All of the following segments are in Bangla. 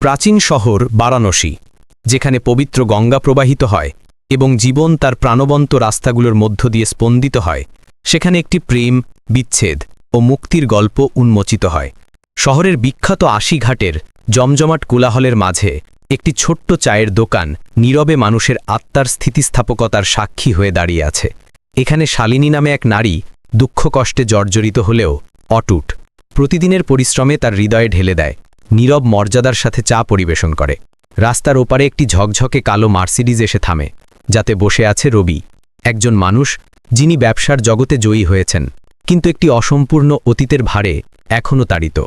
প্রাচীন শহর বারাণসী, যেখানে পবিত্র গঙ্গা প্রবাহিত হয় এবং জীবন তার প্রাণবন্ত রাস্তাগুলোর মধ্য দিয়ে স্পন্দিত হয়, সেখানে একটি প্রেম, বিচ্ছেদ ও মুক্তির গল্প উন্মোচিত হয়। শহরের বিখ্যাত আশি ঘাটের জমজমাট কোলাহলের মাঝে একটি ছোট্ট চায়ের দোকান নীরবে মানুষের আত্মার স্থিতিস্থাপকতার সাক্ষী হয়ে দাঁড়িয়ে আছে। এখানে শালিনী নামে এক নারী দুঃখ কষ্টে জর্জরিত হলেও অটুট, প্রতিদিনের পরিশ্রমে তার হৃদয়ে ঢেলে দেয়। নীরব মর্যাদার সাথে চা পরিবেশন করে। রাস্তার ওপারে একটি ঝকঝকে কালো মার্সিডিজ এসে থামে, যাতে বসে আছে রবি, একজন মানুষ যিনি ব্যবসার জগতে জয়ী হয়েছেন, কিন্তু একটি অসম্পূর্ণ অতীতের ভারে এখনও তাড়িত।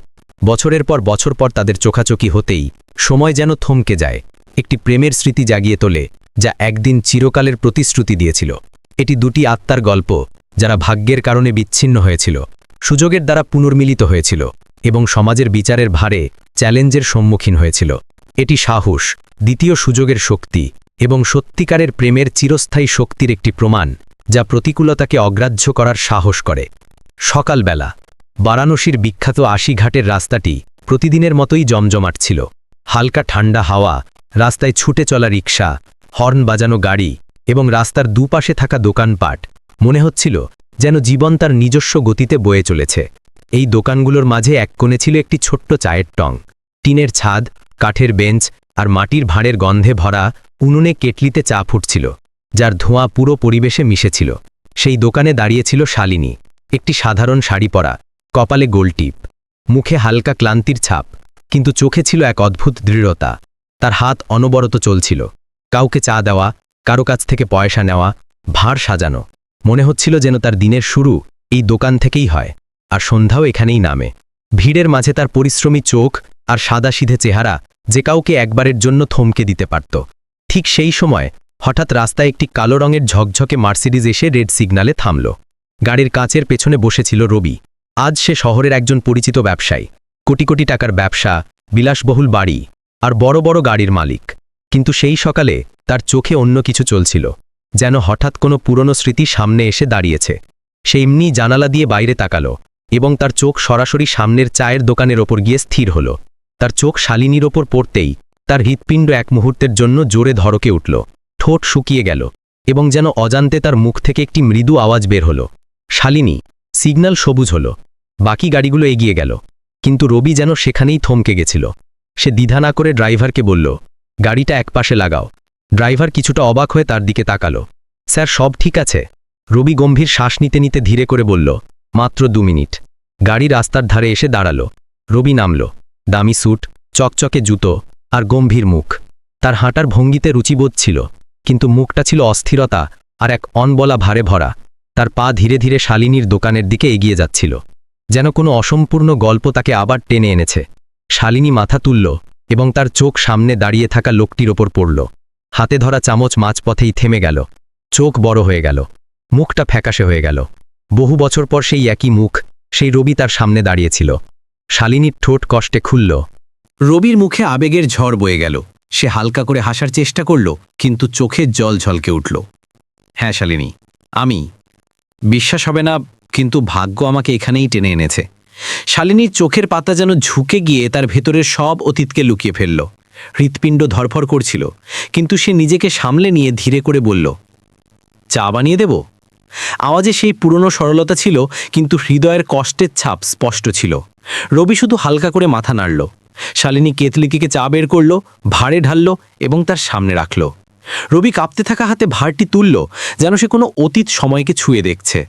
বছরের পর বছর পর তাদের চোখাচোখি হতেই সময় যেন থমকে যায়, একটি প্রেমের স্মৃতি জাগিয়ে তোলে, যা একদিন চিরকালের প্রতিশ্রুতি দিয়েছিল। এটি দুটি আত্মার গল্প, যারা ভাগ্যের কারণে বিচ্ছিন্ন হয়েছিল, সুযোগের দ্বারা পুনর্মিলিত হয়েছিল, এবং সমাজের বিচারের ভারে চ্যালেঞ্জের সম্মুখীন হয়েছিল। এটি সাহস, দ্বিতীয় সুযোগের শক্তি এবং সত্যিকারের প্রেমের চিরস্থায়ী শক্তির একটি প্রমাণ যা প্রতিকূলতাকে অগ্রাহ্য করার সাহস করে। সকালবেলা, বারাণসীর বিখ্যাত আশি ঘাটের রাস্তাটি প্রতিদিনের মতোই জমজমাট ছিল। হালকা ঠান্ডা হাওয়া, রাস্তায় ছুটে চলা রিক্সা হর্ন বাজানো গাড়ি এবং রাস্তার দুপাশে থাকা দোকানপাট মনে হচ্ছিল যেন জীবন তার নিজস্ব গতিতে বয়ে চলেছে। এই দোকানগুলোর মাঝে এক কোণে ছিল একটি ছোট্ট চায়ের টং। টিনের ছাদ, কাঠের বেঞ্চ আর মাটির ভাঁড়ের গন্ধে ভরা উনুনে কেটলিতে চা ফুটছিল, যার ধোঁয়া পুরো পরিবেশে মিশেছিল। সেই দোকানে দাঁড়িয়েছিল শালিনী, একটি সাধারণ শাড়ি পরা, কপালে গোলটিপ মুখে হালকা ক্লান্তির ছাপ, কিন্তু চোখে ছিল এক অদ্ভুত দৃঢ়তা। তার হাত অনবরত চলছিল, কাউকে চা দেওয়া, কারও কাছ থেকে পয়সা নেওয়া, ভাঁড় সাজানো, মনে হচ্ছিল যেন তার দিনের শুরু এই দোকান থেকেই হয়। আর সন্ধ্যাও এখানেই নামে। ভিড়ের মাঝে তার পরিশ্রমী চোখ আর সাদাসিধে চেহারা যে কাউকে একবারের জন্য থমকে দিতে পারত। ঠিক সেই সময় হঠাৎ রাস্তায় একটি কালো রঙের ঝকঝকে মার্সিডিজ এসে রেড সিগনালে থামল। গাড়ির কাঁচের পেছনে বসেছিল রবি। আজ সে শহরের একজন পরিচিত ব্যবসায়ী। কোটি কোটি টাকার ব্যবসা, বিলাসবহুল বাড়ি আর বড় বড় গাড়ির মালিক। কিন্তু সেই সকালে তার চোখে অন্য কিছু চলছিল, যেন হঠাৎ কোনো পুরনো স্মৃতি সামনে এসে দাঁড়িয়েছে। সে এমনি জানালা দিয়ে বাইরে তাকালো। এবং তার চোখ সরাসরি সামনের চায়ের দোকানের ওপর গিয়ে স্থির হল। তার চোখ শালিনীর ওপর পড়তেই তার হৃৎপিণ্ড এক মুহূর্তের জন্য জোরে ধরকে উঠল। ঠোঁট শুকিয়ে গেল এবং যেন অজান্তে তার মুখ থেকে একটি মৃদু আওয়াজ বের হল। শালিনী, সিগন্যাল সবুজ হল। বাকি গাড়িগুলো এগিয়ে গেল। কিন্তু রবি যেন সেখানেই থমকে গেছিল। সে দ্বিধা না করে ড্রাইভারকে বলল, গাড়িটা একপাশে লাগাও। ড্রাইভার কিছুটা অবাক হয়ে তার দিকে তাকালো। স্যার, সব ঠিক আছে? রবি গম্ভীর শ্বাস নিতে নিতে ধীরে করে বলল মাত্র দু মিনিট। গাড়ি রাস্তার ধারে এসে দাঁড়াল। রবি নামল। দামি স্যুট, চকচকে জুতো আর গম্ভীর মুখ। তার হাঁটার ভঙ্গিতে রুচিবোধ ছিল, কিন্তু মুখটা ছিল অস্থিরতা আর এক অনবলা ভারে ভরা। তার পা ধীরে ধীরে শালিনীর দোকানের দিকে এগিয়ে যাচ্ছিল। যেন কোনো অসম্পূর্ণ গল্প তাকে আবার টেনে এনেছে। শালিনী মাথা তুলল এবং তার চোখ সামনে দাঁড়িয়ে থাকা লোকটির ওপর পড়ল। হাতে ধরা চামচ মাঝপথেই থেমে গেল। চোখ বড় হয়ে গেল। মুখটা ফ্যাকাশে হয়ে গেল। বহু বছর পর সেই একই মুখ, সেই রবি তার সামনে দাঁড়িয়েছিল। শালিনীর ঠোঁট কষ্টে খুলল। রবির মুখে আবেগের ঝড় বয়ে গেল। সে হালকা করে হাসার চেষ্টা করল, কিন্তু চোখের জল ঝলকে উঠল। হ্যাঁ শালিনী, আমি। বিশ্বাস হবে না, কিন্তু ভাগ্য আমাকে এখানেই টেনে এনেছে। শালিনীর চোখের পাতা যেন ঝুঁকে গিয়ে তার ভেতরের সব অতীতকে লুকিয়ে ফেলল। হৃৎপিণ্ড ধরফর করছিল, কিন্তু সে নিজেকে সামলে নিয়ে ধীরে করে বলল, চা বানিয়ে দেব? আওয়াজে সেই পুরনো সরলতা ছিল, কিন্তু হৃদয়ের কষ্টের ছাপ স্পষ্ট ছিল। রবি শুধু হালকা করে মাথা নাড়ল। শালিনী কেতলিকে চা বের করল, ভাড়ে ঢালল এবং তার সামনে রাখল। রবি কাঁপতে থাকা হাতে ভাড়টি তুলল, যেন সে কোনো অতীত সময়কে ছুঁয়ে দেখছে।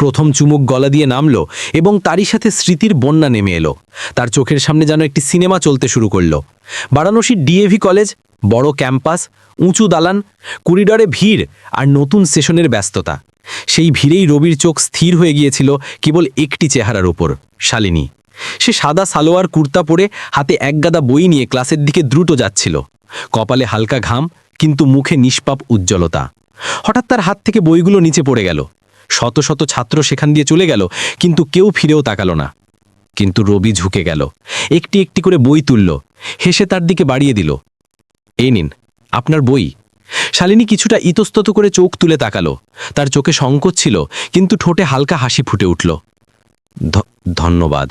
প্রথম চুমুক গলা দিয়ে নামল এবং তারই সাথে স্মৃতির বন্যা নেমে এলো। তার চোখের সামনে যেন একটি সিনেমা চলতে শুরু করল। বারাণসীর ডিএভি কলেজ, বড় ক্যাম্পাস, উঁচু দালান, করিডরে ভিড় আর নতুন সেশনের ব্যস্ততা। সেই ভিড়েই রবির চোখ স্থির হয়ে গিয়েছিল কেবল একটি চেহারার উপর শালিনী। সে সাদা সালোয়ার কুর্তা পরে হাতে একগাদা বই নিয়ে ক্লাসের দিকে দ্রুত যাচ্ছিল। কপালে হালকা ঘাম, কিন্তু মুখে নিষ্পাপ উজ্জ্বলতা। হঠাৎ তার হাত থেকে বইগুলো নিচে পড়ে গেল। শত শত ছাত্র সেখান দিয়ে চলে গেল, কিন্তু কেউ ফিরেও তাকালো না। কিন্তু রবি ঝুঁকে গেল। একটি একটি করে বই তুলল। হেসে তার দিকে বাড়িয়ে দিল। এই নিন, আপনার বই। শালিনী কিছুটা ইতস্তত করে চোখ তুলে তাকালো। তার চোখে সংকোচ ছিল, কিন্তু ঠোঁটে হালকা হাসি ফুটে উঠল। ধন্যবাদ।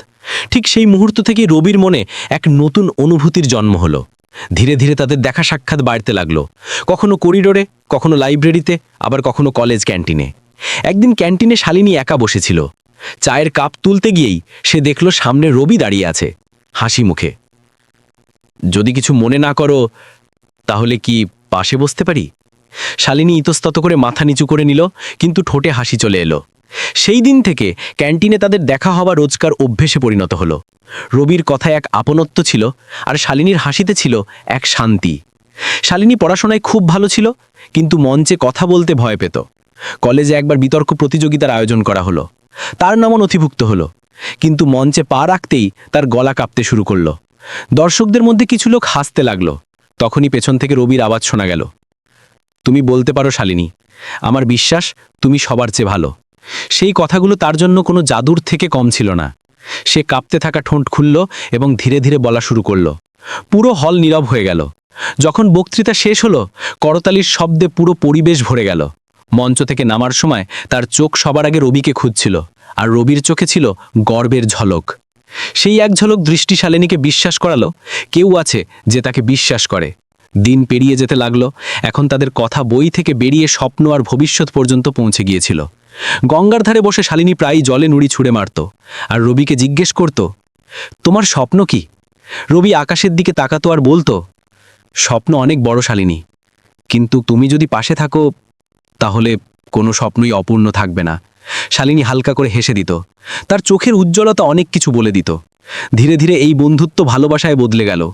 ঠিক সেই মুহূর্ত থেকে রবির মনে এক নতুন অনুভূতির জন্ম হলো। ধীরে ধীরে তাদের দেখা সাক্ষাৎ বাড়তে লাগল। কখনো করিডোরে, কখনো লাইব্রেরিতে, আবার কখনো কলেজ ক্যান্টিনে। একদিন ক্যান্টিনে শালিনী একা বসেছিল। চায়ের কাপ তুলতে গিয়েই সে দেখল সামনে রবি দাঁড়িয়ে আছে, হাসি মুখে। যদি কিছু মনে না করো, তাহলে কি পাশে বসতে পারি? শালিনী ইতস্তত করে মাথা নিচু করে নিল, কিন্তু ঠোঁটে হাসি চলে এলো। সেই দিন থেকে ক্যান্টিনে তাদের দেখা হওয়া রোজকার অভ্যেসে পরিণত হলো। রবির কথায় এক আপনত্ব ছিল, আর শালিনীর হাসিতে ছিল এক শান্তি। শালিনী পড়াশোনায় খুব ভালো ছিল, কিন্তু মঞ্চে কথা বলতে ভয় পেত। কলেজে একবার বিতর্ক প্রতিযোগিতার আয়োজন করা হলো। তার নামও নথিভুক্ত হলো। কিন্তু মঞ্চে পা রাখতেই তার গলা কাঁপতে শুরু করল। দর্শকদের মধ্যে কিছু লোক হাসতে লাগল। তখনই পেছন থেকে রবির আওয়াজ শোনা গেল। তুমি বলতে পারো শালিনী, আমার বিশ্বাস তুমি সবার চেয়ে ভালো। সেই কথাগুলো তার জন্য কোনো জাদুর থেকে কম ছিল না। সে কাঁপতে থাকা ঠোঁট খুলল এবং ধীরে ধীরে বলা শুরু করল। পুরো হল নীরব হয়ে গেল। যখন বক্তৃতা শেষ হলো, করতালির শব্দে পুরো পরিবেশ ভরে গেল। মঞ্চ থেকে নামার সময় তার চোখ সবার আগে রবিকে খুঁজছিল, আর রবির চোখে ছিল গর্বের ঝলক। সেই এক ঝলক দৃষ্টি শালিনীকে বিশ্বাস করালো। কেউ আছে যে তাকে বিশ্বাস করে। দিন পেরিয়ে যেতে লাগল। এখন তাদের কথা বই থেকে বেরিয়ে স্বপ্ন আর ভবিষ্যৎ পর্যন্ত পৌঁছে গিয়েছিল। গঙ্গার ধারে বসে শালিনী প্রায়ই জলে নুড়ি ছুঁড়ে মারত। আর রবিকে জিজ্ঞেস করত, তোমার স্বপ্ন কি? রবি আকাশের দিকে তাকাতো আর বলতো, স্বপ্ন অনেক বড় শালিনী। কিন্তু তুমি যদি পাশে থাকো, তাহলে কোনো স্বপ্নই অপূর্ণ থাকবে না। শালিনী হালকা করে হেসে দিত। তার চোখের উজ্জ্বলতা অনেক কিছু বলে দিত। ধীরে ধীরে এই বন্ধুত্ব ভালোবাসায় বদলে গেল।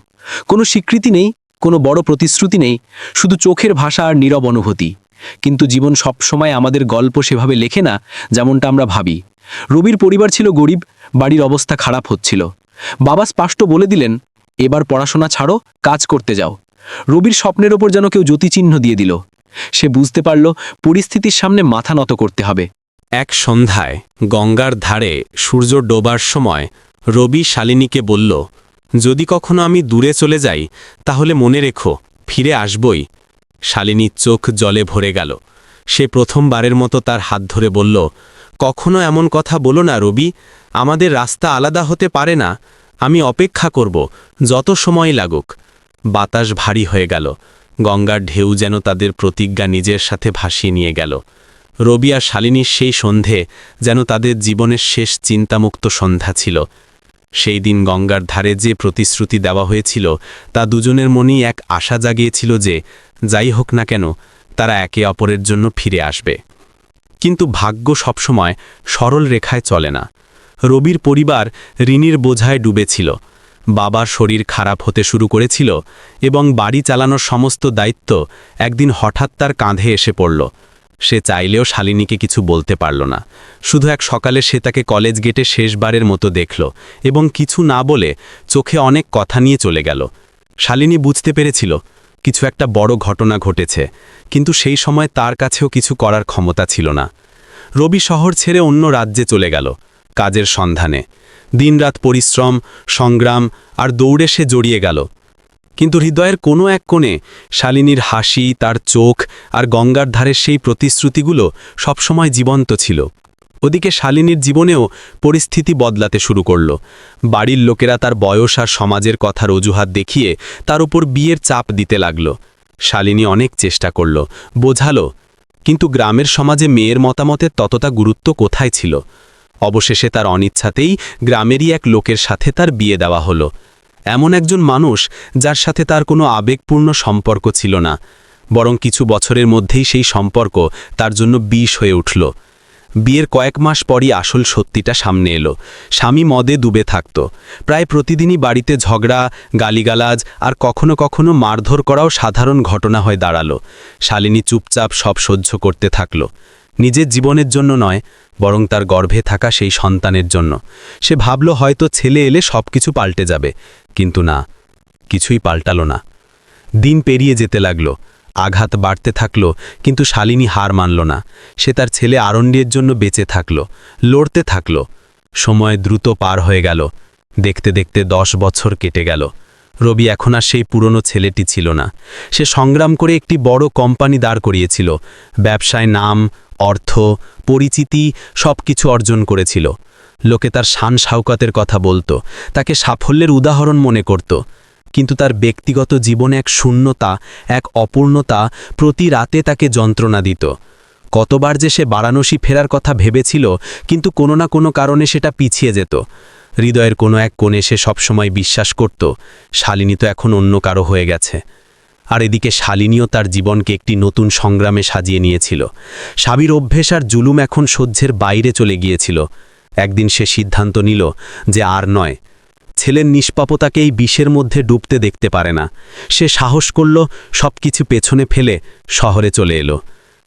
কোনো স্বীকৃতি নেই, কোনো বড় প্রতিশ্রুতি নেই, শুধু চোখের ভাষা আর নীরব অনুভূতি। কিন্তু জীবন সবসময় আমাদের গল্প সেভাবে লেখে না, যেমনটা আমরা ভাবি। রবির পরিবার ছিল গরিব, বাড়ির অবস্থা খারাপ হচ্ছিল। বাবা স্পষ্ট বলে দিলেন, এবার পড়াশোনা ছাড়ো, কাজ করতে যাও। রবির স্বপ্নের ওপর যেন কেউ জ্যোতিচিহ্ন দিয়ে দিল। সে বুঝতে পারল, পরিস্থিতির সামনে মাথা নত করতে হবে। এক সন্ধ্যায় গঙ্গার ধারে সূর্য ডোবার সময় রবি শালিনীকে বলল, যদি কখনো আমি দূরে চলে যাই, তাহলে মনে রেখো, ফিরে আসবই। শালিনীর চোখ জলে ভরে গেল। সে প্রথমবারের মতো তার হাত ধরে বলল, কখনো এমন কথা বলো না রবি, আমাদের রাস্তা আলাদা হতে পারে না, আমি অপেক্ষা করব, যত সময় লাগুক। বাতাস ভারী হয়ে গেল। গঙ্গার ঢেউ যেন তাদের প্রতিজ্ঞা নিজের সাথে ভাসিয়ে নিয়ে গেল। রবি আর শালিনীর সেই সন্ধে যেন তাদের জীবনের শেষ চিন্তামুক্ত সন্ধ্যা ছিল। সেই দিন গঙ্গার ধারে যে প্রতিশ্রুতি দেওয়া হয়েছিল, তা দুজনের মনেই এক আশা জাগিয়েছিল যে, যাই হোক না কেন, তারা একে অপরের জন্য ফিরে আসবে। কিন্তু ভাগ্য সবসময় সরল রেখায় চলে না। রবির পরিবার ঋণীর বোঝায় ডুবেছিল। বাবার শরীর খারাপ হতে শুরু করেছিল এবং বাড়ি চালানোর সমস্ত দায়িত্ব একদিন হঠাৎ তার কাঁধে এসে পড়ল। সে চাইলেও শালিনীকে কিছু বলতে পারল না। শুধু এক সকালে সে তাকে কলেজ গেটে শেষবারের মতো দেখল এবং কিছু না বলে চোখে অনেক কথা নিয়ে চলে গেল। শালিনী বুঝতে পেরেছিল, কিছু একটা বড় ঘটনা ঘটেছে, কিন্তু সেই সময় তার কাছেও কিছু করার ক্ষমতা ছিল না। রবি শহর ছেড়ে অন্য রাজ্যে চলে গেল, কাজের সন্ধানে। দিনরাত পরিশ্রম, সংগ্রাম আর দৌড়ে সে জড়িয়ে গেল। কিন্তু হৃদয়ের কোনো এক কোণে শালিনীর হাসি, তার চোখ আর গঙ্গার ধারের সেই প্রতিশ্রুতিগুলো সবসময় জীবন্ত ছিল। ওদিকে শালিনীর জীবনেও পরিস্থিতি বদলাতে শুরু করল। বাড়ির লোকেরা তার বয়স আর সমাজের কথার অজুহাত দেখিয়ে তার উপর বিয়ের চাপ দিতে লাগল। শালিনী অনেক চেষ্টা করল, বোঝালো, কিন্তু গ্রামের সমাজে মেয়ের মতামতের ততটা গুরুত্ব কোথায় ছিল? অবশেষে তার অনিচ্ছাতেই গ্রামেরই এক লোকের সাথে তার বিয়ে দেওয়া হলো। এমন একজন মানুষ যার সাথে তার কোনো আবেগপূর্ণ সম্পর্ক ছিল না, বরং কিছু বছরের মধ্যেই সেই সম্পর্ক তার জন্য বিষ হয়ে উঠল। বিয়ের কয়েক মাস পরই আসল সত্যিটা সামনে এলো। স্বামী মদে ডুবে থাকত। প্রায় প্রতিদিনই বাড়িতে ঝগড়া, গালিগালাজ আর কখনো কখনো মারধর করাও সাধারণ ঘটনা হয়ে দাঁড়াল। শালিনী চুপচাপ সব সহ্য করতে থাকল। নিজের জীবনের জন্য নয় বরং তার গর্ভে থাকা সেই সন্তানের জন্য। সে ভাবল হয়তো ছেলে এলে সব কিছু পাল্টে যাবে। কিন্তু না, কিছুই পাল্টালো না। দিন পেরিয়ে যেতে লাগল, আঘাত বাড়তে থাকল, কিন্তু শালিনী হার মানল না। সে তার ছেলে আরণ্যের জন্য বেঁচে থাকল, লড়তে থাকল। সময় দ্রুত পার হয়ে গেল, দেখতে দেখতে দশ বছর কেটে গেল। রবি এখন আর সেই পুরনো ছেলেটি ছিল না। সে সংগ্রাম করে একটি বড় কোম্পানি দাঁড় করিয়েছিল। ব্যবসায় নাম অর্থ, পরিচিতি সব কিছু অর্জন করেছিল। লোকে তার শান শাউকাতের কথা বলতো, তাকে সাফল্যের উদাহরণ মনে করত। কিন্তু তার ব্যক্তিগত জীবনে এক শূন্যতা, এক অপূর্ণতা প্রতি রাতে তাকে যন্ত্রণা দিত। কতবার যে সে বারাণসী ফেরার কথা ভেবেছিল, কিন্তু কোনো না কোনো কারণে সেটা পিছিয়ে যেত। হৃদয়ের কোনো এক কোণে সে সবসময় বিশ্বাস করত, শালিনী তো এখন অন্য কারও হয়ে গেছে। আর এদিকে শালিনীও তার জীবনকে একটি নতুন সংগ্রামে সাজিয়ে নিয়েছিল। সাবির অভ্যেস আর জুলুম এখন সহ্যের বাইরে চলে গিয়েছিল। একদিন সে সিদ্ধান্ত নিল যে আর নয়। ছেলের নিষ্পাপতাকে এই বিষের মধ্যে ডুবতে দেখতে পারে না। সে সাহস করল সব কিছু পেছনে ফেলে শহরে চলে এলো।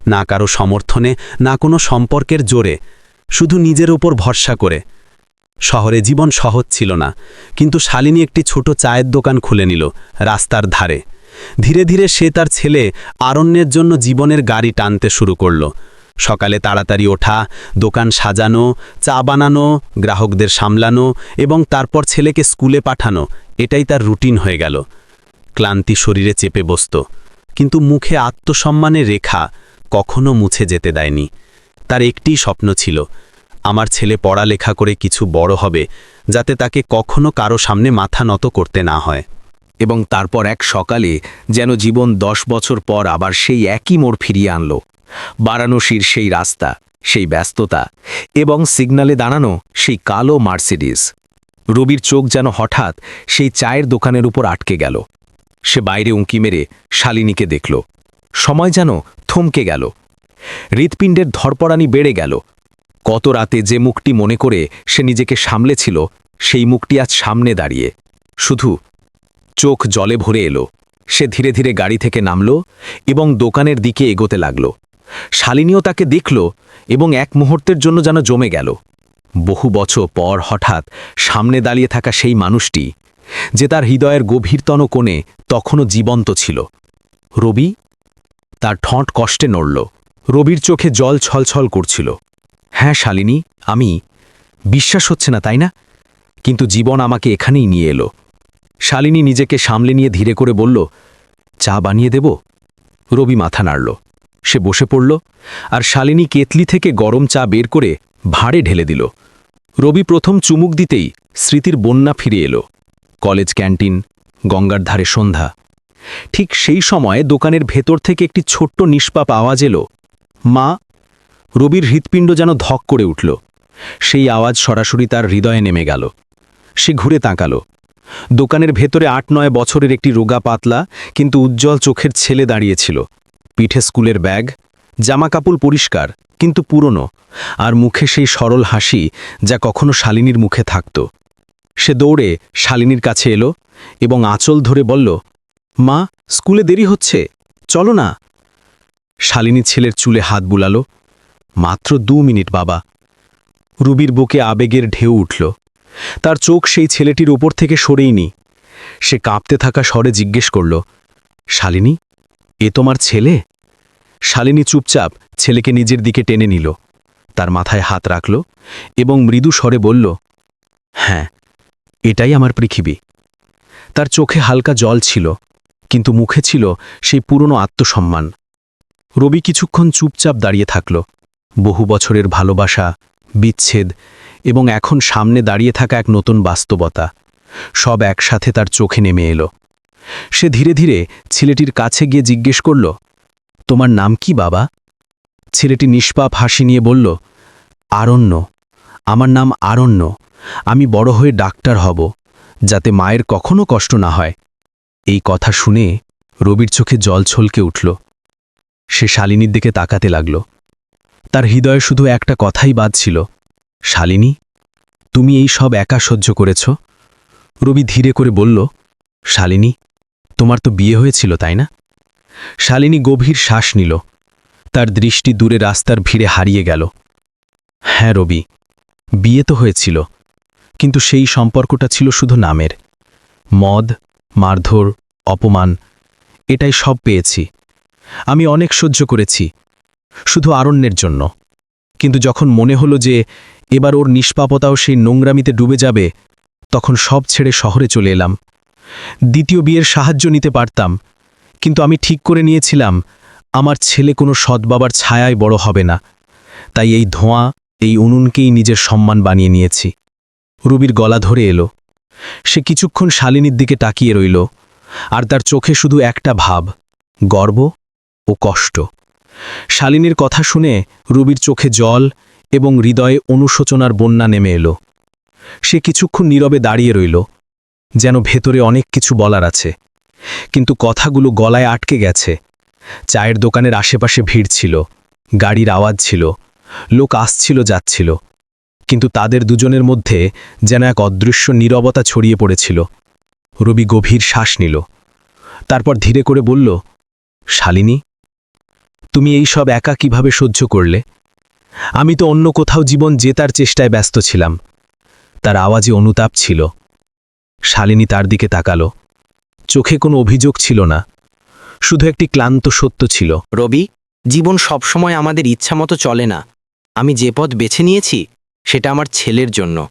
না কারও সমর্থনে, না কোনো সম্পর্কের জোরে। শুধু নিজের ওপর ভরসা করে। শহরে জীবন সহজ ছিল না। কিন্তু শালিনী একটি ছোট চায়ের দোকান খুলে নিল, রাস্তার ধারে। ধীরে ধীরে সে তার ছেলে আরণ্যের জন্য জীবনের গাড়ি টানতে শুরু করল। সকালে তাড়াতাড়ি ওঠা, দোকান সাজানো, চা বানানো, গ্রাহকদের সামলানো এবং তারপর ছেলেকে স্কুলে পাঠানো, এটাই তার রুটিন হয়ে গেল। ক্লান্তি শরীরে চেপে বসত। কিন্তু মুখে আত্মসম্মানের রেখা কখনো মুছে যেতে দেয়নি। তার একটি স্বপ্ন ছিল, আমার ছেলে পড়ালেখা করে কিছু বড় হবে, যাতে তাকে কখনো কারও সামনে মাথা নত করতে না হয়। এবং তারপর এক সকালে যেন জীবন দশ বছর পর আবার সেই একই মোড় ফিরিয়ে আনল। বারাণসীর সেই রাস্তা, সেই ব্যস্ততা এবং সিগনালে দাঁড়ানো সেই কালো মার্সিডিস। রবির চোখ যেন হঠাৎ সেই চায়ের দোকানের উপর আটকে গেল। সে বাইরে উঁকি মেরে শালিনীকে দেখল। সময় যেন থমকে গেল। হৃৎপিণ্ডের ধরপড়ানি বেড়ে গেল। কত রাতে যে মুখটি মনে করে সে নিজেকে সামলেছিল, সেই মুখটি আজ সামনে দাঁড়িয়ে। শুধু চোখ জলে ভরে এলো। সে ধীরে ধীরে গাড়ি থেকে নামল এবং দোকানের দিকে এগোতে লাগল। শালিনীও তাকে দেখল এবং এক মুহূর্তের জন্য যেন জমে গেল। বহু বছর পর হঠাৎ সামনে দাঁড়িয়ে থাকা সেই মানুষটি, যে তার হৃদয়ের গভীরতন কোণে তখনও জীবন্ত ছিল। রবি? তার ঠোঁট কষ্টে নড়ল। রবির চোখে জল ছলছল করছিল। হ্যাঁ শালিনী, আমি। বিশ্বাস হচ্ছে না, তাই না? কিন্তু জীবন আমাকে এখানেই নিয়ে এলো। শালিনী নিজেকে সামলে নিয়ে ধীরে করে বলল, চা বানিয়ে দেব? রবি মাথা নাড়ল। সে বসে পড়ল আর শালিনী কেতলি থেকে গরম চা বের করে ভাঁড়ে ঢেলে দিল। রবি প্রথম চুমুক দিতেই স্মৃতির বন্যা ফিরে এলো। কলেজ ক্যান্টিন, গঙ্গার ধারে সন্ধ্যা। ঠিক সেই সময় দোকানের ভেতর থেকে একটি ছোট্ট নিষ্পাপ আওয়াজ এলো। মা! রবির হৃৎপিণ্ড যেন ধক করে উঠল। সেই আওয়াজ সরাসরি তার হৃদয়ে নেমে গেল। সে ঘুরে তাকালো। দোকানের ভেতরে আট নয় বছরের একটি রোগা পাতলা, কিন্তু উজ্জ্বল চোখের ছেলে দাঁড়িয়েছিল। পিঠে স্কুলের ব্যাগ, জামাকাপড় পরিষ্কার, কিন্তু পুরনো, আর মুখে সেই সরল হাসি যা কখনো শালিনীর মুখে থাকত। সে দৌড়ে শালিনীর কাছে এলো এবং আঁচল ধরে বলল, মা, স্কুলে দেরি হচ্ছে, চলো না। শালিনী ছেলের চুলে হাত বুলালো, মাত্র দু মিনিট বাবা। রুবির বুকে আবেগের ঢেউ উঠল। তার চোখ সেই ছেলেটির ওপর থেকে সরেইনি। সে কাঁপতে থাকা স্বরে জিজ্ঞেস করল, শালিনী, এ তোমার ছেলে? শালিনী চুপচাপ ছেলেকে নিজের দিকে টেনে নিল, তার মাথায় হাত রাখল এবং মৃদু স্বরে বলল হ্যাঁ এটাই আমার পৃথিবী। তার চোখে হালকা জল ছিল, কিন্তু মুখে ছিল সেই পুরনো আত্মসম্মান। রবি কিছুক্ষণ চুপচাপ দাঁড়িয়ে থাকল, বহু বছরের ভালোবাসা, বিচ্ছেদ এবং এখন সামনে দাঁড়িয়ে থাকা এক নতুন বাস্তবতা। সব একসাথে তার চোখে নেমে এলো। সে ধীরে ধীরে ছেলেটির কাছে গিয়ে জিজ্ঞেস করল, তোমার নাম কি, বাবা? ছেলেটি নিষ্পাপ হাসি নিয়ে বলল, আরণ্য। আমার নাম আরণ্য। আমি বড় হয়ে ডাক্তার হব, যাতে মায়ের কখনো কষ্ট না হয়। এই কথা শুনে রবির চোখে জল ছলকে উঠল। সে শালিনীর দিকে তাকাতে লাগল। তার হৃদয়ে শুধু একটা কথাই বাজছিল শালিনী, তুমি এই সব একা সহ্য করেছ? রবি ধীরে করে বলল, শালিনী, তোমার তো বিয়ে হয়েছিল, তাই না? শালিনী গভীর শ্বাস নিল, তার দৃষ্টি দূরে রাস্তার ভিড়ে হারিয়ে গেল। হ্যাঁ রবি, বিয়ে তো হয়েছিল, কিন্তু সেই সম্পর্কটা ছিল শুধু নামের। মদ, মারধর, অপমান, এটাই সব পেয়েছি। আমি অনেক সহ্য করেছি, শুধু আরণ্যের জন্য। কিন্তু যখন মনে হলো যে এবার ওর নিষ্পাপতাও সেই নোংরামিতে ডুবে যাবে, তখন সব ছেড়ে শহরে চলে এলাম। দ্বিতীয় বিয়ের সাহায্য নিতে পারতাম, কিন্তু আমি ঠিক করে নিয়েছিলাম, আমার ছেলে কোনো সৎবাবার ছায়ায় বড় হবে না। তাই এই ধোঁয়া, এই উনুনকেই নিজের সম্মান বানিয়ে নিয়েছি। রুবির গলা ধরে এলো। সে কিছুক্ষণ শালিনীর দিকে তাকিয়ে রইল, আর তার চোখে শুধু একটা ভাব, গর্ব ও কষ্ট। শালিনীর কথা শুনে রুবির চোখে জল এবং হৃদয়ে অনুশোচনার বন্যা নেমে এলো। সে কিছুক্ষণ নীরবে দাঁড়িয়ে রইল, যেন ভেতরে অনেক কিছু বলার আছে। কিন্তু কথাগুলো গলায় আটকে গেছে। চায়ের দোকানের আশেপাশে ভিড় ছিল, গাড়ির আওয়াজ ছিল, লোক আসছিল, যাচ্ছিল। কিন্তু তাদের দুজনের মধ্যে যেন এক অদৃশ্য নীরবতা ছড়িয়ে পড়েছিল। রবি গভীর শ্বাস নিল, তারপর ধীরে করে বলল, শালিনী, তুমি এই সব একা কীভাবে সহ্য করলে? আমি তো অন্য কোথাও জীবন জেতার চেষ্টায় ব্যস্ত ছিলাম। তার আওয়াজে অনুতাপ ছিল। শালিনী তার দিকে তাকালো। চোখে কোনো অভিযোগ ছিল না। শুধু একটি ক্লান্ত সত্য ছিল। রবি, জীবন সবসময় আমাদের ইচ্ছামতো চলে না। আমি যে পথ বেছে নিয়েছি, সেটা আমার ছেলের জন্য।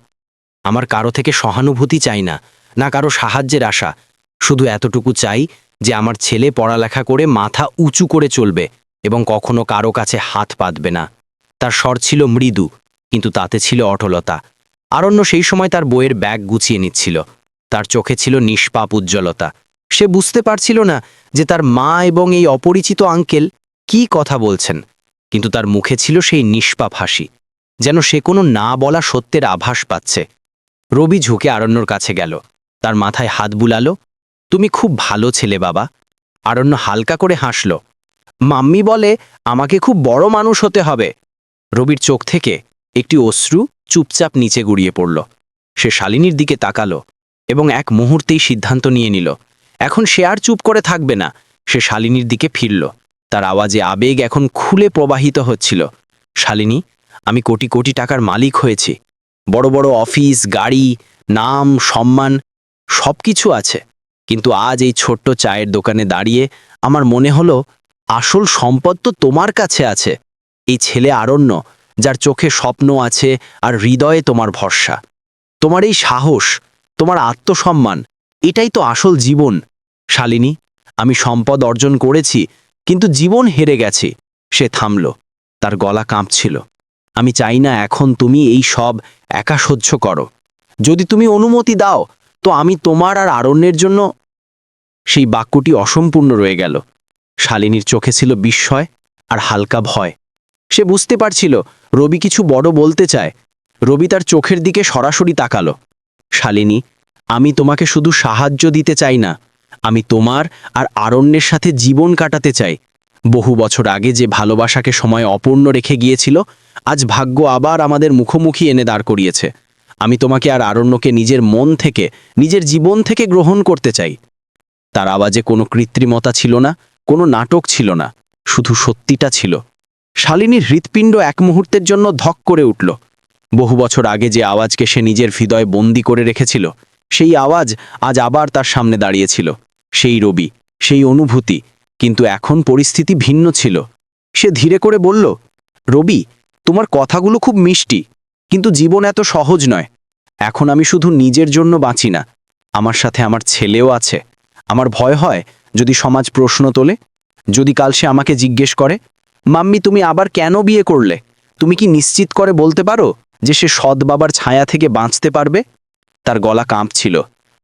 আমার কারও থেকে সহানুভূতি চাই না না কারও সাহায্যের আশা। শুধু এতটুকু চাই যে আমার ছেলে পড়ালেখা করে মাথা উঁচু করে চলবে এবং কখনো কারও কাছে হাত পাতবে না। তার স্বর ছিল মৃদু, কিন্তু তাতে ছিল অটলতা। আরণ্য সেই সময় তার বইয়ের ব্যাগ গুছিয়ে নিচ্ছিল। তার চোখে ছিল নিষ্পাপ উজ্জ্বলতা। সে বুঝতে পারছিল না যে তার মা এবং এই অপরিচিত আঙ্কেল কি কথা বলছেন, কিন্তু তার মুখে ছিল সেই নিষ্পাপ হাসি, যেন সে কোনো না বলা সত্যের আভাস পাচ্ছে। রবি ঝুঁকে আরণ্যর কাছে গেল, তার মাথায় হাত বুলালো, তুমি খুব ভালো ছেলে বাবা। আরণ্য হালকা করে হাসল, মাম্মি বলে আমাকে খুব বড় মানুষ হতে হবে। রবির চোখ থেকে একটি অশ্রু চুপচাপ নিচে গুড়িয়ে পড়ল। সে শালিনীর দিকে তাকালো এবং এক মুহূর্তেই সিদ্ধান্ত নিয়ে নিল, এখন সে আর চুপ করে থাকবে না। সে শালিনীর দিকে ফিরল। তার আওয়াজে আবেগ এখন খুলে প্রবাহিত হচ্ছিল। শালিনী, আমি কোটি কোটি টাকার মালিক হয়েছি। বড় বড় অফিস, গাড়ি, নাম, সম্মান সব কিছু আছে। কিন্তু আজ এই ছোট্ট চায়ের দোকানে দাঁড়িয়ে আমার মনে হলো, আসল সম্পদ তো তোমার কাছে আছে। এই ছেলে আরণ্য, যার চোখে স্বপ্ন আছে আর হৃদয়ে তোমার ভরসা। তোমার এই সাহস, তোমার আত্মসম্মান, এটাই তো আসল জীবন। শালিনী, আমি সম্পদ অর্জন করেছি, কিন্তু জীবন হেরে গেছে। সে থামল, তার গলা কাঁপছিল। আমি চাই না এখন তুমি এই সব একা সহ্য করো। যদি তুমি অনুমতি দাও, তো আমি তোমার আর আরণ্যের জন্য সেই বাক্যটি অসম্পূর্ণ রয়ে গেল। শালিনীর চোখে ছিল বিস্ময় আর হালকা ভয়। সে বুঝতে পারছিল রবি কিছু বড় বলতে চায়। রবি তার চোখের দিকে সরাসরি তাকালো। শালিনী, আমি তোমাকে শুধু সাহায্য দিতে চাই না, আমি তোমার আর আরণ্যের সাথে জীবন কাটাতে চাই। বহু বছর আগে যে ভালোবাসাকে সময় অপূর্ণ রেখে গিয়েছিল, আজ ভাগ্য আবার আমাদের মুখোমুখি এনে দাঁড় করিয়েছে। আমি তোমাকে আর আরণ্যকে নিজের মন থেকে, নিজের জীবন থেকে গ্রহণ করতে চাই। তার আওয়াজে কোনো কৃত্রিমতা ছিল না, কোনো নাটক ছিল না, শুধু সত্যিটা ছিল। শালিনীর হৃৎপিণ্ড এক মুহূর্তের জন্য ধক করে উঠল। বহু বছর আগে যে আওয়াজকে সে নিজের হৃদয় বন্দি করে রেখেছিল, সেই আওয়াজ আজ আবার তার সামনে দাঁড়িয়েছিল। সেই রবি, সেই অনুভূতি, কিন্তু এখন পরিস্থিতি ভিন্ন ছিল। সে ধীরে করে বলল, রবি, তোমার কথাগুলো খুব মিষ্টি, কিন্তু জীবন এত সহজ নয়। এখন আমি শুধু নিজের জন্য বাঁচি না। আমার সাথে আমার ছেলেও আছে। আমার ভয় হয় যদি সমাজ প্রশ্ন তোলে, যদি কাল সে আমাকে জিজ্ঞেস করে মাম্মি, তুমি আবার কেন বিয়ে করলে? তুমি কি নিশ্চিত করে বলতে পারো যে সে সৎ বাবার ছায়া থেকে বাঁচতে পারবে? তার গলা কাঁপছিল।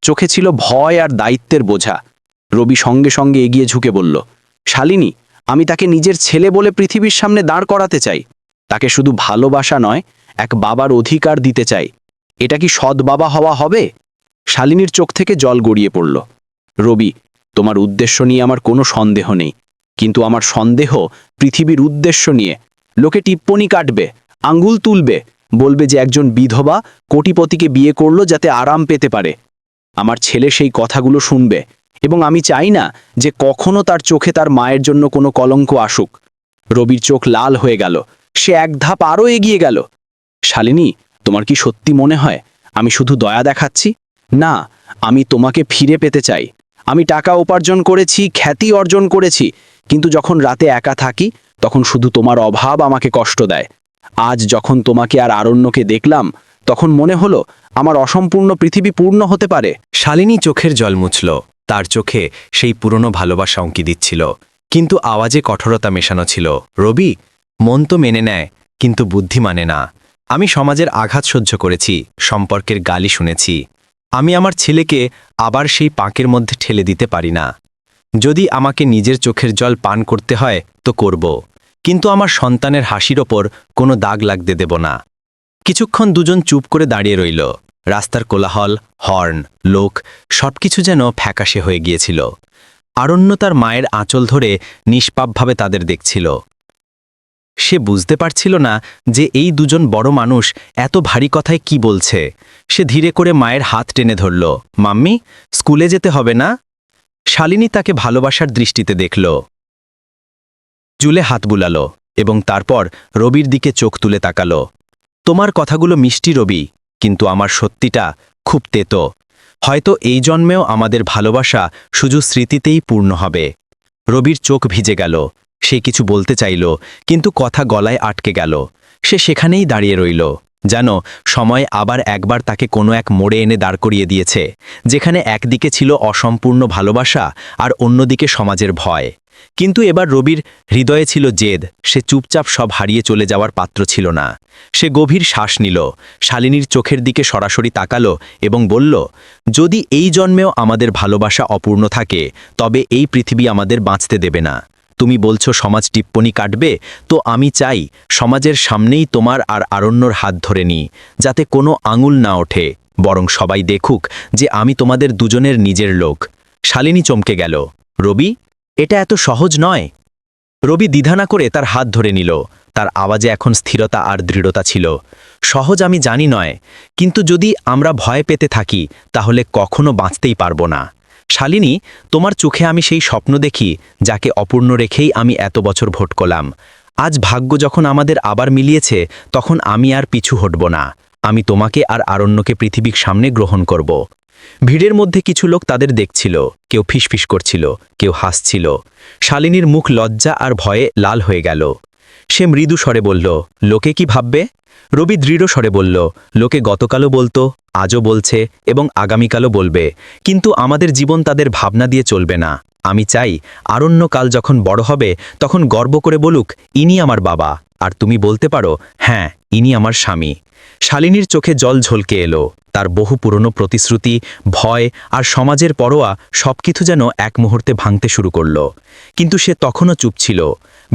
চোখে ছিল ভয় আর দায়িত্বের বোঝা। রবি সঙ্গে সঙ্গে এগিয়ে ঝুঁকে বলল, শালিনী, আমি তাকে নিজের ছেলে বলে পৃথিবীর সামনে দাঁড় করাতে চাই। তাকে শুধু ভালোবাসা নয়, এক বাবার অধিকার দিতে চাই। এটা কি সৎ বাবা হওয়া হবে? শালিনীর চোখ থেকে জল গড়িয়ে পড়ল। রবি, তোমার উদ্দেশ্য নিয়ে আমার কোনো সন্দেহ নেই। কিন্তু আমার সন্দেহ পৃথিবীর উদ্দেশ্য নিয়ে। লোকে টিপ্পনি কাটবে, আঙ্গুল তুলবে, বলবে যে একজন বিধবা কোটিপতিকে বিয়ে করল যাতে আরাম পেতে পারে। আমার ছেলে সেই কথাগুলো শুনবে এবং আমি চাই না যে কখনো তার চোখে তার মায়ের জন্য কোনো কলঙ্ক আসুক। রবির চোখ লাল হয়ে গেল, সে এক ধাপ আরও এগিয়ে গেল। শালিনী, তোমার কি সত্যি মনে হয় আমি শুধু দয়া দেখাচ্ছি? না, আমি তোমাকে ফিরে পেতে চাই। আমি টাকা উপার্জন করেছি, খ্যাতি অর্জন করেছি, কিন্তু যখন রাতে একা থাকি, তখন শুধু তোমার অভাব আমাকে কষ্ট দেয়। আজ যখন তোমাকে আর আরণ্যকে দেখলাম, তখন মনে হলো আমার অসম্পূর্ণ পৃথিবী পূর্ণ হতে পারে। শালিনী চোখের জল মুছল। তার চোখে সেই পুরনো ভালোবাসা অঙ্কি দিচ্ছিল। কিন্তু আওয়াজে কঠোরতা মেশানো ছিল। রবি, মন তো মেনে নেয়, কিন্তু বুদ্ধি মানে না। আমি সমাজের আঘাত সহ্য করেছি, সম্পর্কের গালি শুনেছি। আমি আমার ছেলেকে আবার সেই পাঁকের মধ্যে ঠেলে দিতে পারি না। যদি আমাকে নিজের চোখের জল পান করতে হয়, তো করব। কিন্তু আমার সন্তানের হাসির ওপর কোনো দাগ লাগতে দেব না। কিছুক্ষণ দুজন চুপ করে দাঁড়িয়ে রইল। রাস্তার কোলাহল, হর্ন, লোক সবকিছু যেন ফ্যাকাশে হয়ে গিয়েছিল। আরণ্য তার মায়ের আঁচল ধরে নিষ্পাপভাবে তাদের দেখছিল। সে বুঝতে পারছিল না যে এই দুজন বড় মানুষ এত ভারী কথায় কি বলছে। সে ধীরে করে মায়ের হাত টেনে ধরল। মাম্মি, স্কুলে যেতে হবে না? শালিনী তাকে ভালোবাসার দৃষ্টিতে দেখল। জুলে হাত বুলালো এবং তারপর রবির দিকে চোখ তুলে তাকালো। তোমার কথাগুলো মিষ্টি, রবি, কিন্তু আমার সত্যিটা খুব তেতো। হয়তো এই জন্মেও আমাদের ভালোবাসা শুধু স্মৃতিতেই পূর্ণ হবে। রবির চোখ ভিজে গেল। সে কিছু বলতে চাইল, কিন্তু কথা গলায় আটকে গেল। সে সেখানেই দাঁড়িয়ে রইল। যেন সময় আবার একবার তাকে কোনো এক মোড়ে এনে দাঁড় করিয়ে দিয়েছে, যেখানে একদিকে ছিল অসম্পূর্ণ ভালোবাসা আর অন্যদিকে সমাজের ভয়। কিন্তু এবার রবির হৃদয়ে ছিল জেদ, সে চুপচাপ সব হারিয়ে চলে যাওয়ার পাত্র ছিল না। সে গভীর শ্বাস নিল, শালিনীর চোখের দিকে সরাসরি তাকালো এবং বলল, যদি এই জন্মেও আমাদের ভালোবাসা অপূর্ণ থাকে, তবে এই পৃথিবী আমাদের বাঁচতে দেবে না। তুমি বলছো সমাজ টিপ্পনি কাটবে, তো আমি চাই সমাজের সামনেই তোমার আর আরণ্যর হাত ধরে নিই যাতে কোনো আঙুল না ওঠে, বরং সবাই দেখুক যে আমি তোমাদের দুজনের নিজের লোক। শালিনী চমকে গেল। রবি, এটা এত সহজ নয়। রবি দ্বিধা না করে তার হাত ধরে নিল। তার আওয়াজে এখন স্থিরতা আর দৃঢ়তা ছিল। সহজ আমি জানি নয়, কিন্তু যদি আমরা ভয় পেতে থাকি, তাহলে কখনো বাঁচতেই পারব না। শালিনী, তোমার চোখে আমি সেই স্বপ্ন দেখি, যাকে অপূর্ণ রেখেই আমি এত বছর ভোট করলাম। আজ ভাগ্য যখন আমাদের আবার মিলিয়েছে, তখন আমি আর পিছু হটব না। আমি তোমাকে আর আরণ্যকে পৃথিবীর সামনে গ্রহণ করব। ভিড়ের মধ্যে কিছু লোক তাদের দেখছিল, কেউ ফিসফিস করছিল, কেউ হাসছিল। শালিনীর মুখ লজ্জা আর ভয়ে লাল হয়ে গেল। সে মৃদু স্বরে বলল, লোকে কি ভাববে? রবি দৃঢ় স্বরে বলল, লোকে গতকালও বলতো আজও বলছে এবং আগামীকালও বলবে, কিন্তু আমাদের জীবন তাদের ভাবনা দিয়ে চলবে না। আমি চাই আরণ্যকাল যখন বড় হবে, তখন গর্ব করে বলুক, ইনি আমার বাবা। আর তুমি বলতে পারো হ্যাঁ ইনি আমার স্বামী। শালিনীর চোখে জল ঝলকে এলো। তার বহু পুরনো প্রতিশ্রুতি, ভয় আর সমাজের পরোয়া সবকিছু যেন এক মুহূর্তে ভাঙতে শুরু করল। কিন্তু সে তখনও চুপ ছিল।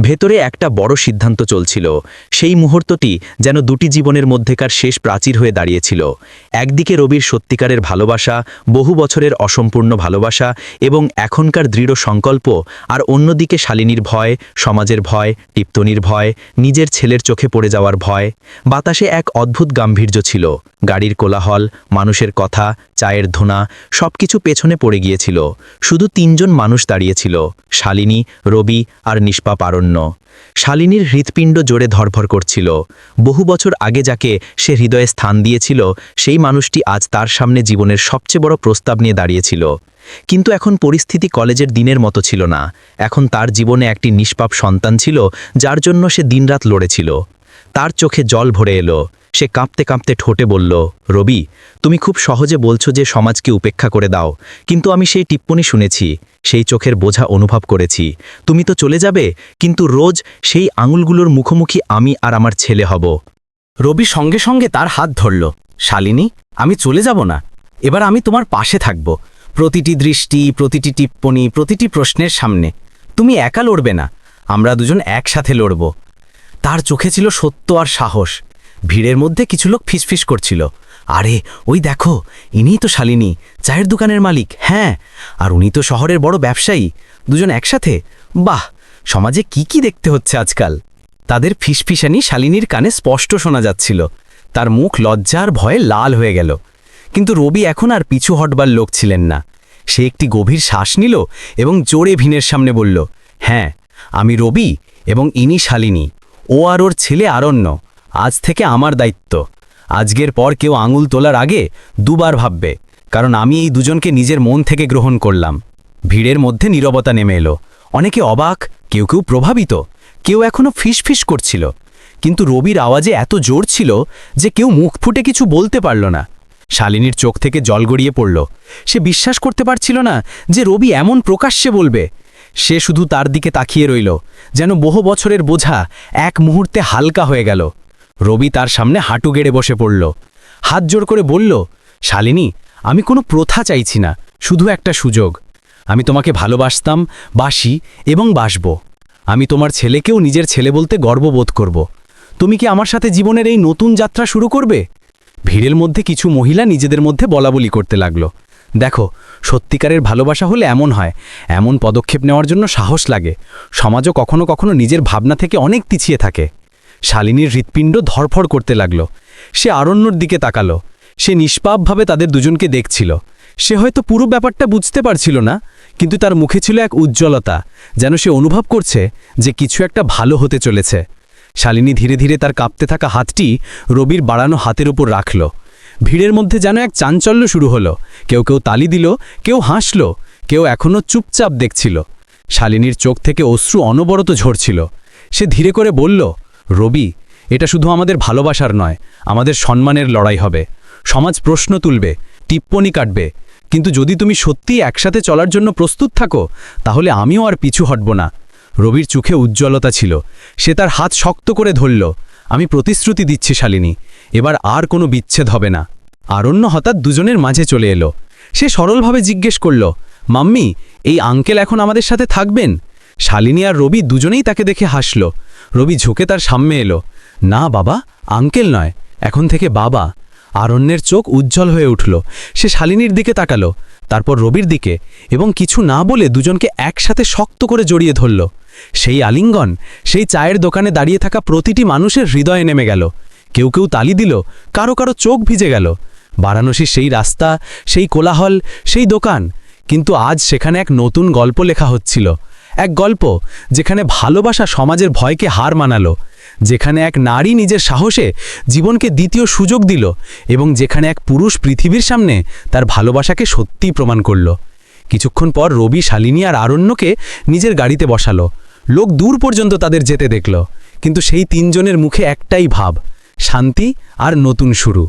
ভেতরে একটা বড় সিদ্ধান্ত চলছিল। সেই মুহূর্তটি যেন দুটি জীবনের মধ্যেকার শেষ প্রাচীর হয়ে দাঁড়িয়েছিল। একদিকে রবির সত্যিকারের ভালোবাসা, বহু বছরের অসম্পূর্ণ ভালোবাসা এবং এখনকার দৃঢ় সংকল্প, আর অন্যদিকে শালিনীর ভয়, সমাজের ভয়, টিপ্তনির ভয়, নিজের ছেলের চোখে পড়ে যাওয়ার ভয়। বাতাসে এক অদ্ভুত গাম্ভীর্য ছিল। গাড়ির কোলাহল, মানুষের কথা, চায়ের ধোনা, সবকিছু পেছনে পড়ে গিয়েছিল। শুধু তিনজন মানুষ দাঁড়িয়েছিল, শালিনী, রবি আর নিষ্পা নিষ্পাপ আরণ্য শালিনীর হৃৎপিণ্ড জোরে ধরভর করছিল। বহু বছর আগে যাকে সে হৃদয়ে স্থান দিয়েছিল, সেই মানুষটি আজ তার সামনে জীবনের সবচেয়ে বড় প্রস্তাব নিয়ে দাঁড়িয়েছিল। কিন্তু এখন পরিস্থিতি কলেজের দিনের মতো ছিল না। এখন তার জীবনে একটি নিষ্পাপ সন্তান ছিল, যার জন্য সে দিনরাত লড়েছিল। তার চোখে জল ভরে এলো। সে কাঁপতে কাঁপতে ঠোঁটে বলল, রবি, তুমি খুব সহজে বলছো যে সমাজকে উপেক্ষা করে দাও, কিন্তু আমি সেই টিপ্পনি শুনেছি, সেই চোখের বোঝা অনুভব করেছি। তুমি তো চলে যাবে, কিন্তু রোজ সেই আঙুলগুলোর মুখোমুখি আমি আর আমার ছেলে হব। রবি সঙ্গে সঙ্গে তার হাত ধরল, শালিনী, আমি চলে যাব না। এবার আমি তোমার পাশে থাকব। প্রতিটি দৃষ্টি, প্রতিটি টিপ্পনি, প্রতিটি প্রশ্নের সামনে। তুমি একা লড়বে না, আমরা দুজন একসাথে লড়ব। তার চোখে ছিল সত্য আর সাহস। ভিড়ের মধ্যে কিছু লোক ফিসফিস করছিল। আরে, ওই দেখো, ইনিই তো শালিনী, চায়ের দোকানের মালিক হ্যাঁ। আর উনি তো শহরের বড় ব্যবসায়ী, দুজন একসাথে। বাহ, সমাজে কি কি দেখতে হচ্ছে আজকাল। তাদের ফিসফিসানি শালিনীর কানে স্পষ্ট শোনা যাচ্ছিল। তার মুখ লজ্জার ভয়ে লাল হয়ে গেল। কিন্তু রবি এখন আর পিছু হটবার লোক ছিলেন না। সে একটি গভীর শ্বাস নিল এবং জোরে ভিনের সামনে বলল হ্যাঁ আমি রবি এবং ইনি শালিনী। ও আর ওর ছেলে আরণ্য। আজ থেকে আমার দায়িত্ব। আজকের পর কেউ আঙুল তোলার আগে দুবার ভাববে, কারণ আমি এই দুজনকে নিজের মন থেকে গ্রহণ করলাম। ভিড়ের মধ্যে নীরবতা নেমে এলো। অনেকে অবাক, কেউ কেউ প্রভাবিত, কেউ এখনও ফিসফিস করছিল। কিন্তু রবির আওয়াজে এত জোর ছিল যে কেউ মুখ ফুটে কিছু বলতে পারল না। শালিনীর চোখ থেকে জল গড়িয়ে পড়ল। সে বিশ্বাস করতে পারছিল না যে রবি এমন প্রকাশ্যে বলবে। সে শুধু তার দিকে তাকিয়ে রইল, যেন বহু বছরের বোঝা এক মুহূর্তে হালকা হয়ে গেল। রবি তার সামনে হাঁটু গেড়ে বসে পড়ল। হাত জোর করে বলল, শালিনী, আমি কোনো প্রথা চাইছি না, শুধু একটা সুযোগ। আমি তোমাকে ভালোবাসতাম, বাসি এবং বাসব। আমি তোমার ছেলেকেও নিজের ছেলে বলতে গর্ববোধ করব। তুমি কি আমার সাথে জীবনের এই নতুন যাত্রা শুরু করবে? ভিড়ের মধ্যে কিছু মহিলা নিজেদের মধ্যে বলাবলি করতে লাগল। দেখো, সত্যিকারের ভালোবাসা হলে এমন হয়, এমন পদক্ষেপ নেওয়ার জন্য সাহস লাগে। সমাজও কখনো কখনো নিজের ভাবনা থেকে অনেক পিছিয়ে থাকে। শালিনীর হৃৎপিণ্ড ধরফর করতে লাগল। সে আরণ্যর দিকে তাকালো। সে নিষ্পাপভাবে তাদের দুজনকে দেখছিল। সে হয়তো পুরো ব্যাপারটা বুঝতে পারছিল না, কিন্তু তার মুখে ছিল এক উজ্জ্বলতা, যেন সে অনুভব করছে যে কিছু একটা ভালো হতে চলেছে। শালিনী ধীরে ধীরে তার কাঁপতে থাকা হাতটি রবির বাড়ানো হাতের উপর রাখল। ভিড়ের মধ্যে যেন এক চাঞ্চল্য শুরু হলো। কেউ কেউ তালি দিল, কেউ হাসল, কেউ এখনও চুপচাপ দেখছিল। শালিনীর চোখ থেকে অশ্রু অনবরত ঝরছিল। সে ধীরে করে বলল রবি, এটা শুধু আমাদের ভালোবাসার নয়, আমাদের সম্মানের লড়াই হবে। সমাজ প্রশ্ন তুলবে টিপ্পনি কাটবে। কিন্তু যদি তুমি সত্যিই একসাথে চলার জন্য প্রস্তুত থাকো, তাহলে আমিও আর পিছু হটব না। রবির চোখে উজ্জ্বলতা ছিল। সে তার হাত শক্ত করে ধরল। আমি প্রতিশ্রুতি দিচ্ছি শালিনী, এবার আর কোনো বিচ্ছেদ হবে না। আরণ্য হঠাৎ দুজনের মাঝে চলে এলো। সে সরলভাবে জিজ্ঞেস করল, মাম্মি, এই আঙ্কেল এখন আমাদের সাথে থাকবেন? শালিনী আর রবি দুজনেই তাকে দেখে হাসল। রবি ঝুঁকে তার সামনে এলো। না, বাবা, আঙ্কেল নয়। এখন থেকে বাবা। আরণ্যের চোখ উজ্জ্বল হয়ে উঠল। সে শালিনীর দিকে তাকালো, তারপর রবির দিকে, এবং কিছু না বলে দুজনকে একসাথে শক্ত করে জড়িয়ে ধরল। সেই আলিঙ্গন, সেই চায়ের দোকানে দাঁড়িয়ে থাকা প্রতিটি মানুষের হৃদয়ে নেমে গেল। কেউ কেউ তালি দিল, কারও কারও চোখ ভিজে গেল। বারাণসীর সেই রাস্তা, সেই কোলাহল, সেই দোকান, কিন্তু আজ সেখানে এক নতুন গল্প লেখা হচ্ছিল। এক গল্প যেখানে ভালোবাসা সমাজের ভয়কে হার মানালো, যেখানে এক নারী নিজের সাহসে জীবনকে দ্বিতীয় সুযোগ দিল এবং যেখানে এক পুরুষ পৃথিবীর সামনে তার ভালোবাসাকে সত্যিই প্রমাণ করল। কিছুক্ষণ পর রবি, শালিনী আর আরণ্যকে নিজের গাড়িতে বসালো। লোক দূর পর্যন্ত তাদের যেতে দেখল, কিন্তু সেই তিনজনের মুখে একটাই ভাব, শান্তি আর নতুন শুরু।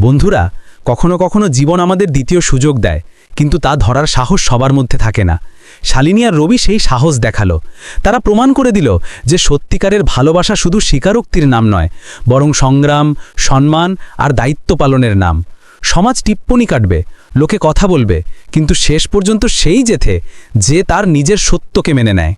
বন্ধুরা, কখনো কখনো জীবন আমাদের দ্বিতীয় সুযোগ দেয়, কিন্তু তা ধরার সাহস সবার মধ্যে থাকে না। শালিনী আর রবি সেই সাহস দেখাল। তারা প্রমাণ করে দিল যে সত্যিকারের ভালোবাসা শুধু স্বীকারোক্তির নাম নয়, বরং সংগ্রাম, সম্মান আর দায়িত্ব পালনের নাম। সমাজ টিপ্পনি কাটবে, লোকে কথা বলবে, কিন্তু শেষ পর্যন্ত সেই জেথে যে তার নিজের সত্যকে মেনে নেয়।